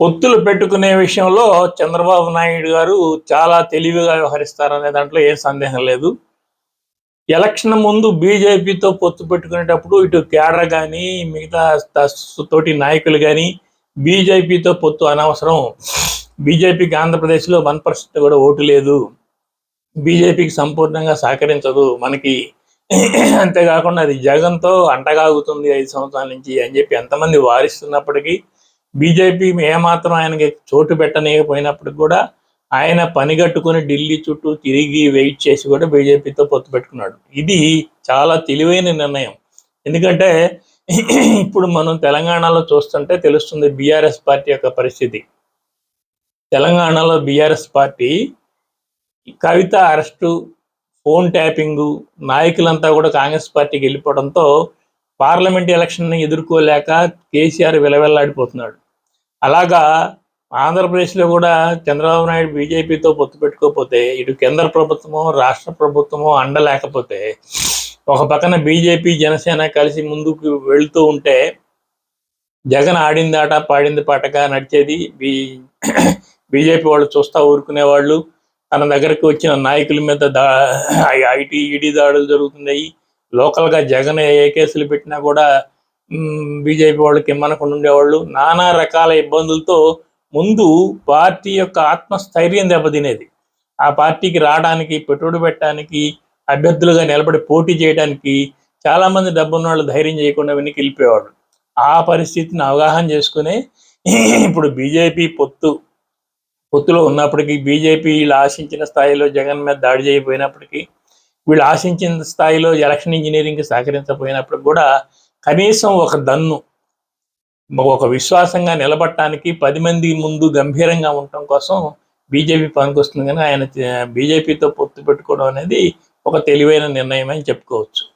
పొత్తులు పెట్టుకునే విషయంలో చంద్రబాబు నాయుడు గారు చాలా తెలివిగా వ్యవహరిస్తారనే దాంట్లో ఏం సందేహం లేదు. ఎలక్షన్ ముందు బీజేపీతో పొత్తు పెట్టుకునేటప్పుడు ఇటు కేడర్ కానీ మిగతా తోటి నాయకులు కానీ బీజేపీతో పొత్తు అనవసరం. బీజేపీకి ఆంధ్రప్రదేశ్లో వన్ పర్సెంట్ కూడా ఓటు లేదు. బీజేపీకి సంపూర్ణంగా సహకరించదు మనకి. అంతేకాకుండా అది జగన్తో అంటగాగుతుంది ఐదు సంవత్సరాల నుంచి అని చెప్పి ఎంతమంది వారిస్తున్నప్పటికీ బీజేపీ ఏమాత్రం ఆయనకి చోటు పెట్టనీయకపోయినప్పటికి కూడా ఆయన పనిగట్టుకుని ఢిల్లీ చుట్టూ తిరిగి వెయిట్ చేసి కూడా బీజేపీతో పొత్తు పెట్టుకున్నాడు. ఇది చాలా తెలివైన నిర్ణయం. ఎందుకంటే ఇప్పుడు మనం తెలంగాణలో చూస్తుంటే తెలుస్తుంది బీఆర్ఎస్ పార్టీ యొక్క పరిస్థితి. తెలంగాణలో BRS party Kavitha arrest phone tapping నాయకులంతా కూడా కాంగ్రెస్ పార్టీకి వెళ్ళిపోవడంతో పార్లమెంట్ ఎలక్షన్ని ఎదుర్కోలేక కేసీఆర్ విలవెల్లాడిపోతున్నాడు. అలాగా ఆంధ్రప్రదేశ్లో కూడా చంద్రబాబు నాయుడు బీజేపీతో పొత్తు పెట్టుకోకపోతే ఇటు కేంద్ర ప్రభుత్వమో రాష్ట్ర ప్రభుత్వమో అండలేకపోతే ఒక పక్కన బీజేపీ జనసేన కలిసి ముందుకు వెళ్తూ ఉంటే జగన్ ఆడిందాట పాడింది పాటగా నడిచేది బీ బీజేపీ వాళ్ళు చూస్తా ఊరుకునే వాళ్ళు తన దగ్గరికి వచ్చిన నాయకుల మీద దా ఐటీ ఈడీ దాడులు జరుగుతున్నాయి లోకల్గా జగన్ ఏ కేసులు పెట్టినా కూడా బీజేపీ వాళ్ళకి ఇమ్మనకుండా ఉండేవాళ్ళు నానా రకాల ఇబ్బందులతో ముందు పార్టీ యొక్క ఆత్మస్థైర్యం దెబ్బతినేది. ఆ పార్టీకి రావడానికి పెట్టుబడి పెట్టడానికి అభ్యర్థులుగా నిలబడి పోటీ చేయడానికి చాలా మంది డబ్బున్న వాళ్ళు ధైర్యం చేయకుండా వెనక్కి వెళ్ళిపోయేవాళ్ళు ఆ పరిస్థితిని అవగాహన చేసుకుని ఇప్పుడు బీజేపీ పొత్తు. పొత్తులో ఉన్నప్పటికీ బీజేపీ వీళ్ళు ఆశించిన స్థాయిలో జగన్ మీద దాడి చేయకపోయినప్పటికీ వీళ్ళు ఆశించిన స్థాయిలో ఎలక్షన్ ఇంజనీరింగ్కి సహకరించకపోయినప్పుడు కూడా కనీసం ఒక దన్ను ఒక విశ్వాసంగా నిలబడటానికి పది మంది ముందు గంభీరంగా ఉండటం కోసం బీజేపీ పనికొస్తుంది కానీ ఆయన బీజేపీతో పొత్తు పెట్టుకోవడం అనేది ఒక తెలివైన నిర్ణయం అని చెప్పుకోవచ్చు.